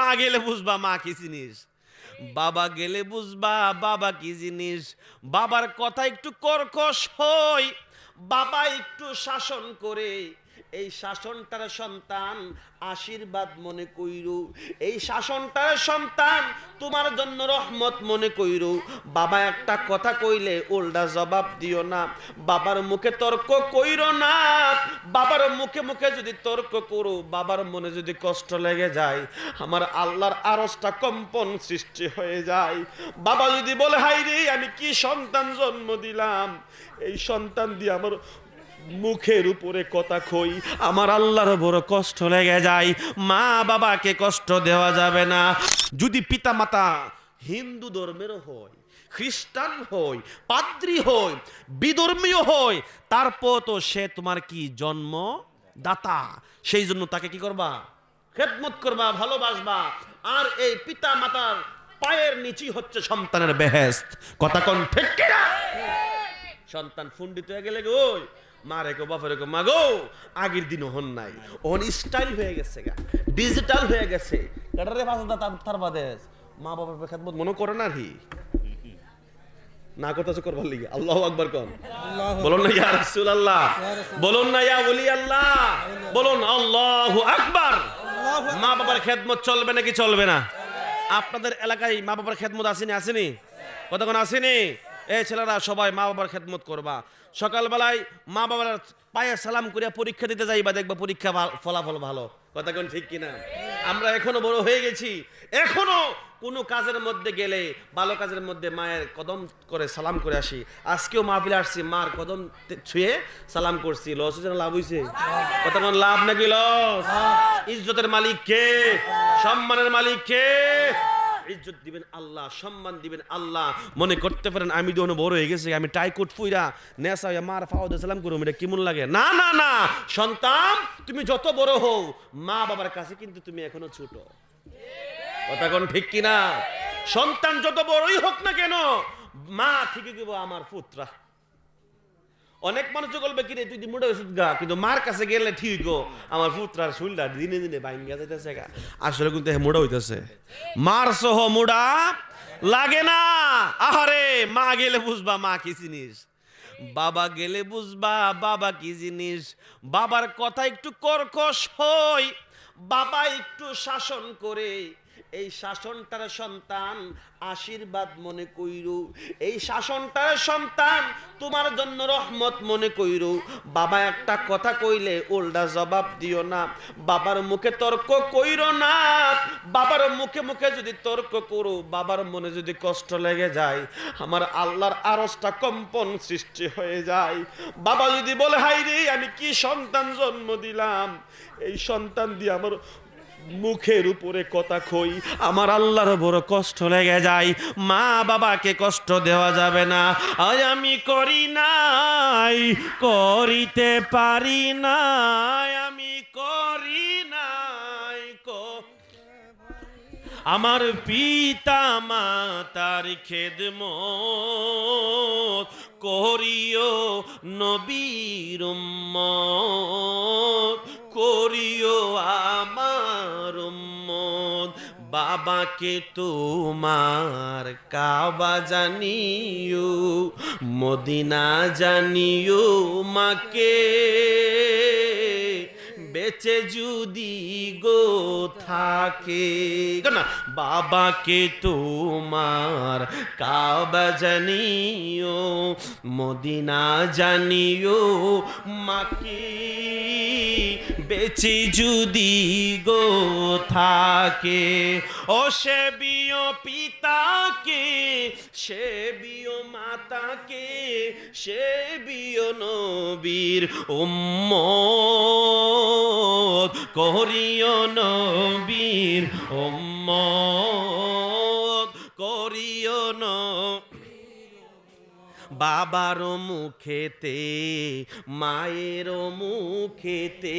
মা গেলে বুঝবা মা কি জিনিস? বাবা গেলে বুঝবা বাবা কি জিনিস? বাবার কথা একটু কর্কশ হয় বাবা একটু শাসন করে এই শাসনটার সন্তান আশীর্বাদ মনে কইরু। এই শাসনটার সন্তান তোমার জন্য রহমত মনে কইরু। বাবা একটা কথা কইলে ওল্ডা জবাব দিও না। বাবার মুখে তর্ক কইরো না। বাবার মুখে মুখে যদি তর্ক করো, বাবার মনে যদি কষ্ট লেগে যায়, আমার আল্লাহর আরসটা কম্পন সৃষ্টি হয়ে যায়। বাবা যদি বলে হাই রে আমি কি সন্তান জন্ম দিলাম? এই সন্তান দিয়ে আমার মুখের উপরে কথা কই, আমার আল্লাহর বড় কষ্ট লেগে যায়, মা বাবাকে কষ্ট দেওয়া যাবে না। যদি পিতা মাতা হিন্দু ধর্মেরও হয়, খ্রিস্টান হয়, পাদ্রী হয় বিধর্মীয় হয়, তারপর তো সে তোমার কি জন্ম দাতা সেই জন্য তাকে কি করবা? খেদমত করবা, ভালোবাসবা। আর এই পিতা মাতার পায়ের নিচেই হচ্ছে সন্তানের বেহেস্ত কথা কোন ঠিক কিনা? সন্তান ফুন্ডিত হয়ে গেলে গো ওই মা রেখো বাপা রেখো মা গো আগের দিন হন নাই। ওন স্টাইল হয়ে গেছে গা ডিজিটাল হয়ে গেছে। কাটারে পাঁচ তার তার বাদে মা বাবার খেদমত মনে করে না হি না কথা তো করবার লিগে আল্লাহ আকবার কন। বলুন না ইয়া রাসূলুল্লাহ। বলুন না ইয়া ওলি আল্লাহ বলুন আল্লাহু আকবার। মা বাবার খেদমত চলবে নাকি চলবে না? আপনাদের এলাকায় মা বাবার খেদমত আসেনি? আসেনি? কতক্ষণ আসেনি? এই ছেলেরা সবাই মা বাবার খেদমত করবা। সকালবেলায় মা বাবার পায়ে সালাম করিয়া পরীক্ষা দিতে যাইবা, দেখবা পরীক্ষা ফলাফল ভালো। কথা কোন ঠিক কিনা? আমরা এখনও বড় হয়ে গেছি। এখনও কোনো কাজের মধ্যে গেলে, ভালো কাজের মধ্যে মায়ের কদম করে সালাম করে আসি। আজকেও মাহফিলে আসছি, মার কদম ছুঁয়ে সালাম করছি। লস হয়েছে লাভ হয়েছে? কথা কোন লাভ নাকি লস? ইজ্জতের মালিক কে? সম্মানের মালিক কে? ইজ্জত দিবেন আল্লাহ, সম্মান দিবেন আল্লাহ। মনে করতে পারেন আমি তো বড় হয়ে গেছি, আমি টাইকুট ফুইরা নেশা হইয়া মার ফাওয়াদ সালাম করুম, এটা কেমন লাগে? না না না। সন্তান, তুমি যত বড় হও, মা বাবার কাছে কিন্তু তুমি এখনও ছোট। কথা কোন ঠিক কিনা? সন্তান যত বড়ই হোক না কেন, মা ঠিকই দিব আমার পুত্রা অনেক মানুষ বলবে কি রে তুই মোটা ওষুধ গা? কিন্তু মার কাছে গেলে ঠিক আমার পুত্রার শুনলা দিনে দিনে বাইঙ্গা যাইতেছে গা। আসলে কিন্তু মোটা হইতেছে। মার সহ মোড়া লাগে না। আহারে, মা গেলে বুঝবা মা কি জিনিস। বাবা গেলে বুঝবা বাবা কি জিনিস। বাবার কথা একটু কর্কশ হয় বাবা একটু শাসন করে। এই শাসনটার সন্তান আশীর্বাদ মনে কইরু। এই শাসনটার সন্তান তোমার জন্য রহমত মনে কইরু। বাবা একটা কথা কইলে ওল্ডা জবাব দিও না। বাবার মুখে তর্ক কইরো না। বাবার মুখে মুখে যদি তর্ক করো, বাবার মনে যদি কষ্ট লেগে যায়, আমার আল্লাহর আরসটা কম্পন সৃষ্টি হয়ে যায়। বাবা যদি বলে হাই রে আমি কি সন্তান জন্ম দিলাম? এই সন্তান দিয়ে আমার মুখের উপরে কথা কই আমার আল্লাহর বড় কষ্ট লেগে যায়। মা বাবাকে কষ্ট দেওয়া যাবে না। আজ আমি করি নাই করিতে পারি নাই আমি করি নাই আমার পিতা মাতার খেদম করিও নবীর উম্মত, বাবাকে তোমার কাবা জানিও মদিনা জানিও মাকে। বেচে যদি গো থাকে। না, বাবাকে তোমার কাবা জানিও, মদিনা জানিও, মাকে বেচে যদি গো থাকে। ও সে বিয় পিতাকে, সে বিয় মাতাকে, সে বিয় নবীর উম্মত। করিও নবীর উম্মত, করিও ন বাবার মুখেতে, মায়ের মুখেতে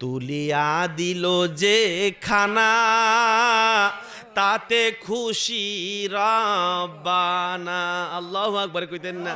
তুলিয়া দিল যে খানা, তাতে খুশি রাব্বানা। আল্লাহু আকবার কইতেন না।